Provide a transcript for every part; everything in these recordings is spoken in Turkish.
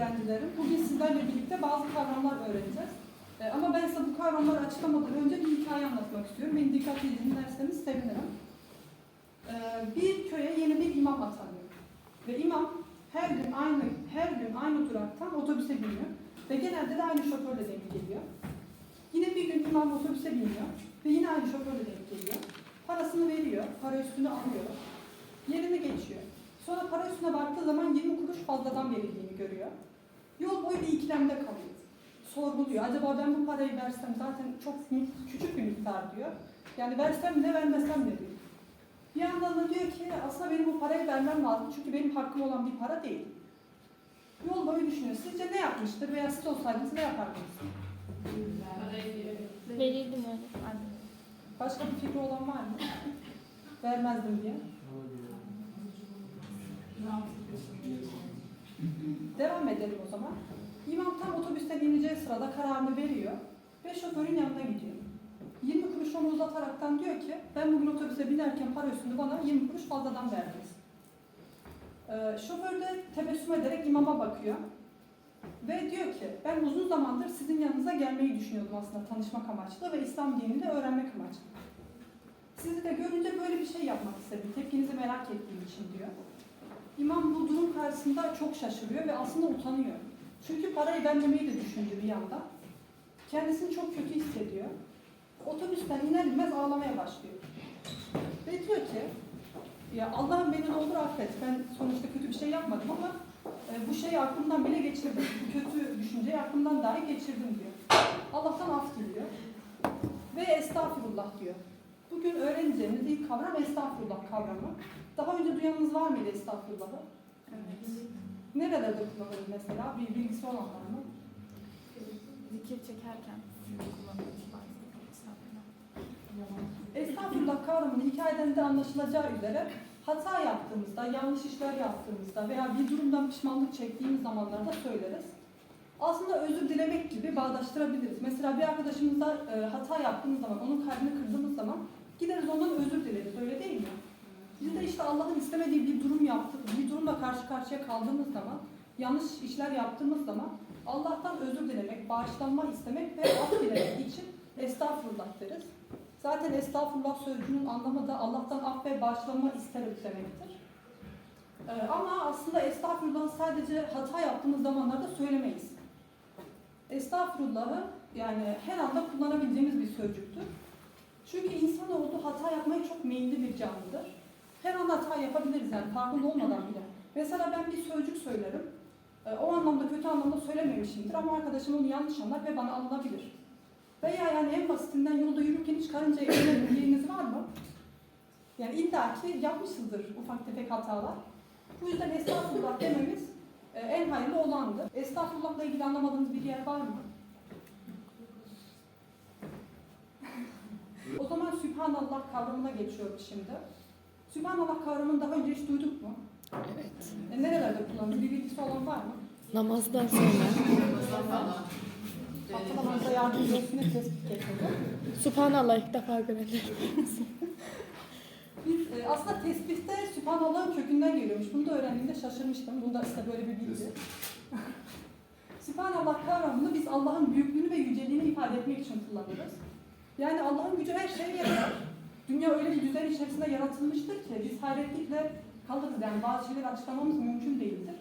öğrencilerim. Bugün sizlerle birlikte bazı kavramlar öğreneceğiz. Ee, ama ben size bu kavramları açıklamadan önce bir hikaye anlatmak istiyorum. Beni dikkatli dinlerseniz sevinirim. Ee, bir köye yeni bir imam atanıyor. Ve imam her gün aynı her gün aynı duraktan otobüse biniyor. Ve genelde de aynı şoförle denk geliyor. Yine bir gün imam otobüse biniyor ve yine aynı şoförle denk geliyor. Parasını veriyor, para üstünü alıyor. Yerini geçiyor. Sonra para üstüne baktığı zaman 20 kuruş fazladan verildiğini görüyor. Yol boyu bir ikilemde kalıyor. Sorguluyor. Acaba ben bu parayı versem zaten çok küçük bir miktar diyor. Yani versem ne vermesem ne diyor. Bir yandan da diyor ki aslında benim bu parayı vermem lazım çünkü benim hakkım olan bir para değil. Yol boyu düşünüyor. Sizce ne yapmıştır veya siz olsaydınız ne yapardınız? Verirdim öyle. Başka bir fikri olan var mı? Vermezdim diye. Devam edelim o zaman. İmam tam otobüsten ineceği sırada kararını veriyor ve şoförün yanına gidiyor. 20 kuruş onu uzataraktan diyor ki ben bugün otobüse binerken para üstünü bana 20 kuruş fazladan verdiniz. Ee, şoför de tebessüm ederek imama bakıyor ve diyor ki ben uzun zamandır sizin yanınıza gelmeyi düşünüyordum aslında tanışmak amaçlı ve İslam dinini de öğrenmek amaçlı. Sizi de görünce böyle bir şey yapmak istedim. Tepkinizi merak ettiğim için diyor. İmam bu durum karşısında çok şaşırıyor ve aslında utanıyor. Çünkü parayı vermemeyi de düşündü bir yandan. Kendisini çok kötü hissediyor. Otobüsten iner inmez ağlamaya başlıyor. Ve diyor ki, ya Allah'ım beni ne olur affet. Ben sonuçta kötü bir şey yapmadım ama e, bu şeyi aklımdan bile geçirdim. Bu kötü düşünceyi aklımdan dahi geçirdim diyor. Allah'tan af diliyor. Ve estağfurullah diyor. Bugün öğreneceğimiz ilk kavram estağfurullah kavramı. Daha önce duyanınız var mıydı estağfurullah'ı? Nerelerde kullanılır mesela? Bir bilgisi olan var mı? Zikir çekerken bazen. Estağfurullah kavramını hikayeden de anlaşılacağı üzere hata yaptığımızda, yanlış işler yaptığımızda veya bir durumdan pişmanlık çektiğimiz zamanlarda söyleriz. Aslında özür dilemek gibi bağdaştırabiliriz. Mesela bir arkadaşımızla e, hata yaptığımız zaman, onun kalbini kırdığımız zaman gideriz ondan özür dileriz, öyle değil mi? Biz de işte Allah'ın istemediği bir durum yaptık, bir durumla karşı karşıya kaldığımız zaman, yanlış işler yaptığımız zaman Allah'tan özür dilemek, bağışlanma istemek ve af dilemek için estağfurullah deriz. Zaten estağfurullah sözcüğünün anlamı da Allah'tan af ve bağışlanma isterim demektir. Ee, ama aslında estağfurullah sadece hata yaptığımız zamanlarda söylemeyiz. Estağfurullah'ı yani her anda kullanabileceğimiz bir sözcüktür. Çünkü insanoğlu hata yapmaya çok meyilli bir canlıdır. Her an hata yapabiliriz yani farkında olmadan bile. Mesela ben bir sözcük söylerim. Ee, o anlamda kötü anlamda söylememişimdir ama arkadaşım onu yanlış anlar ve bana alınabilir. Veya yani en basitinden yolda yürürken hiç karıncayı yemeğiniz var mı? Yani illa ki yapmışsınızdır ufak tefek hatalar. Bu yüzden estağfurullah dememiz e, en hayırlı olandır. Estağfurullah'la ilgili anlamadığınız bir yer var mı? o zaman Sübhanallah kavramına geçiyoruz şimdi. Sübhanallah kavramını daha önce hiç duyduk mu? Evet. E, nerelerde kullanılır? Bir bilgisi olan var mı? Namazdan sonra Hatırlamanıza yardımcı olsun diye tespit getirdim. Subhanallah ilk defa görenler. Biz e, aslında tespitte Sübhanallah'ın kökünden geliyormuş. Bunu da öğrendiğimde şaşırmıştım. Bunda size böyle bir bilgi. Sübhanallah kavramını biz Allah'ın büyüklüğünü ve yüceliğini ifade etmek için kullanırız. Yani Allah'ın gücü her şeye yeter. Dünya öyle bir düzen içerisinde yaratılmıştır ki biz hayretlikle kalırız. Yani bazı şeyleri açıklamamız mümkün değildir.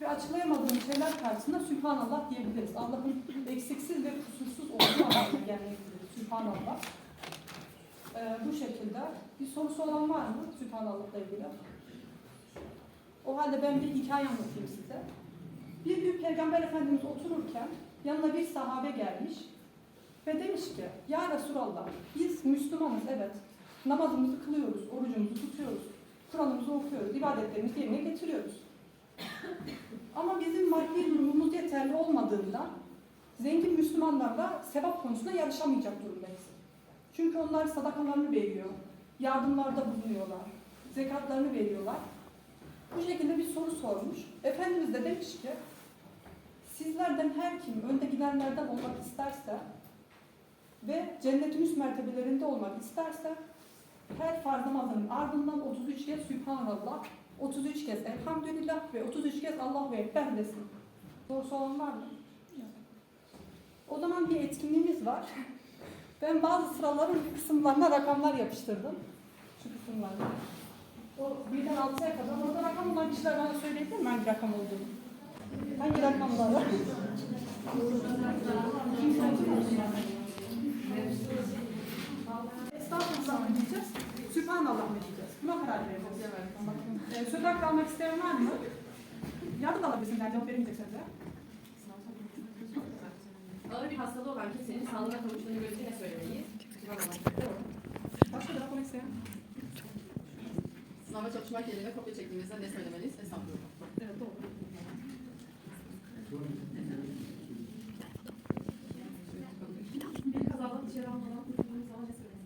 Ve açıklayamadığımız şeyler karşısında Sübhanallah diyebiliriz. Allah'ın eksiksiz ve kusursuz olduğu anlamına gelmektedir. Sübhanallah. Ee, bu şekilde. Bir sorusu olan var mı Sübhanallah'la ilgili? O halde ben bir hikaye anlatayım size. Bir gün Peygamber Efendimiz otururken yanına bir sahabe gelmiş ve demiş ki Ya Resulallah biz Müslümanız evet. Namazımızı kılıyoruz, orucumuzu tutuyoruz, Kur'an'ımızı okuyoruz, ibadetlerimizi yerine getiriyoruz. Ama bizim maddi durumumuz yeterli olmadığından zengin Müslümanlarla sevap konusunda yarışamayacak durumdayız. Çünkü onlar sadakalarını veriyor, yardımlarda bulunuyorlar, zekatlarını veriyorlar. Bu şekilde bir soru sormuş. Efendimiz de demiş ki, sizlerden her kim önde gidenlerden olmak isterse ve cennetin üst mertebelerinde olmak isterse her farz namazının ardından 33 kez Sübhanallah, 33 kez Elhamdülillah ve 33 kez Allahu Ekber desin. Sorusu olan var mı? O zaman bir etkinliğimiz var. Ben bazı sıraların kısımlarına rakamlar yapıştırdım. Şu kısımlarda. O birden altıya kadar orada rakam olan kişiler bana söyleyebilir mi hangi rakam olduğunu? Hangi rakamlar var? Estağfurullah mı diyeceğiz? Sübhanallah mı diyeceğiz? Buna karar vereceğiz. Ee, söz hakkı almak isteyen var mı? Yardım da alabilirsin. Ben cevap vermeyeceksiniz ya. Ağır bir hastalığı olan kimsenin sağlığına kavuştuğunu gözüyle söylemeliyiz. Başka da yapmak isteyen? Sınava çalışmak yerine kopya çektiğimizde ne söylemeliyiz? Estağfurullah. Evet doğru. Bir kazadan içeri almadan kurtulduğumuz zaman ne söylemeliyiz?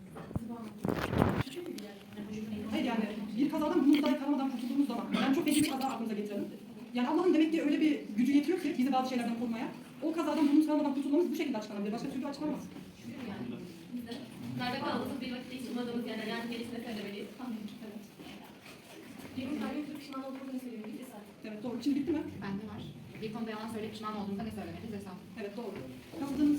Hayır yani bir kazadan bunu dahi tanımadan kurtulduğumuz zaman ben çok feci bir kaza aklımıza getirelim. Yani Allah'ın demek ki öyle bir gücü yetiyor ki bizi bazı şeylerden korumaya. O kazadan bunu tanımadan kurtulmamız bu şekilde açıklanabilir. Başka türlü açıklanamaz. Yani biz de nerede kaldığımız bir vakitte hiç ummadığımız yerler yani gerisini söylemeliyiz. Evet. Bir gün kalbim çok pişman olduğunu ne söylemeliyiz? Evet doğru. Şimdi bitti mi? Bende var. Bir konuda yalan söyleyip pişman olduğumda ne söylemeliyiz? Hesap. Evet doğru. Katıldığınız.